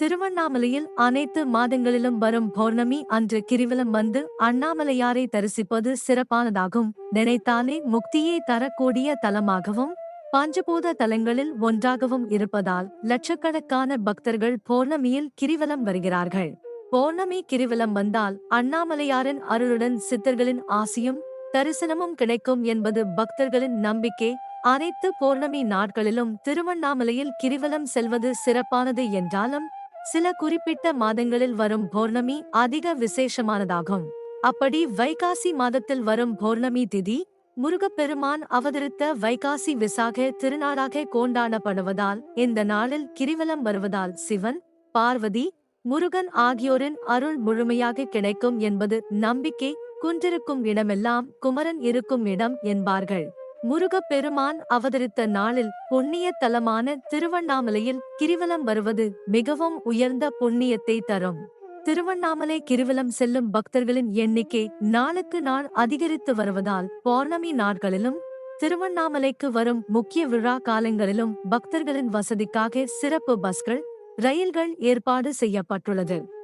திருவண்ணாமலையில் அனைத்து மாதங்களிலும் வரும் பௌர்ணமி அன்று கிரிவலம் வந்து அண்ணாமலையாரை தரிசிப்பது சிறப்பானதாகும். நினைத்தாலே முக்தியை தரக்கூடிய தலமாகவும் பஞ்சபூத தலங்களில் ஒன்றாகவும் இருப்பதால் லட்சக்கணக்கான பக்தர்கள் பௌர்ணமியில் கிரிவலம் வருகிறார்கள். பௌர்ணமி கிரிவலம் வந்தால் அண்ணாமலையாரின் அருளுடன் சித்தர்களின் ஆசியும் தரிசனமும் கிடைக்கும் என்பது பக்தர்களின் நம்பிக்கை. அனைத்து பௌர்ணமி நாட்களிலும் திருவண்ணாமலையில் கிரிவலம் செல்வது சிறப்பானது என்றாலும் சில குறிப்பிட்ட மாதங்களில் வரும் பௌர்ணமி அதிக விசேஷமானதாகும். அப்படி வைகாசி மாதத்தில் வரும் பௌர்ணமி திதி முருகப்பெருமான் அவதரித்த வைகாசி விசாக திருநாளாக கொண்டாடப்படுவதால் இந்த நாளில் கிரிவலம் வருவதால் சிவன் பார்வதி முருகன் ஆகியோரின் அருள் முழுமையாக கிடைக்கும் என்பது நம்பிக்கை குன்றிருக்கும் இடமெல்லாம் குமரன் இருக்கும் இடம் என்பார்கள். முருகப்பெருமான் அவதரித்த நாளில் புண்ணிய தலமான திருவண்ணாமலையில் கிரிவலம் வருவது மிகவும் உயர்ந்த புண்ணியத்தை தரும். திருவண்ணாமலை கிரிவலம் செல்லும் பக்தர்களின் எண்ணிக்கை நாளுக்கு நாள் அதிகரித்து வருவதால் பௌர்ணமி நாட்களிலும் திருவண்ணாமலைக்கு வரும் முக்கிய விழா காலங்களிலும் பக்தர்களின் வசதிக்காக சிறப்பு பஸ்கள் ரயில்கள் ஏற்பாடு செய்யப்பட்டுள்ளது.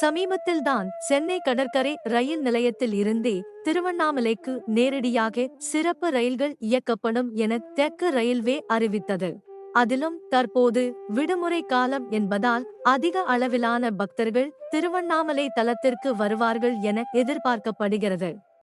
சமீபத்தில்தான் சென்னை கடற்கரை ரயில் நிலையத்தில் இருந்தே திருவண்ணாமலைக்கு நேரடியாக சிறப்பு ரயில்கள் இயக்கப்படும் என தெற்கு ரயில்வே அறிவித்தது. அதிலும் தற்போது விடுமுறை காலம் என்பதால் அதிக அளவிலான பக்தர்கள் திருவண்ணாமலை தலத்திற்கு வருவார்கள் என எதிர்பார்க்கப்படுகிறது.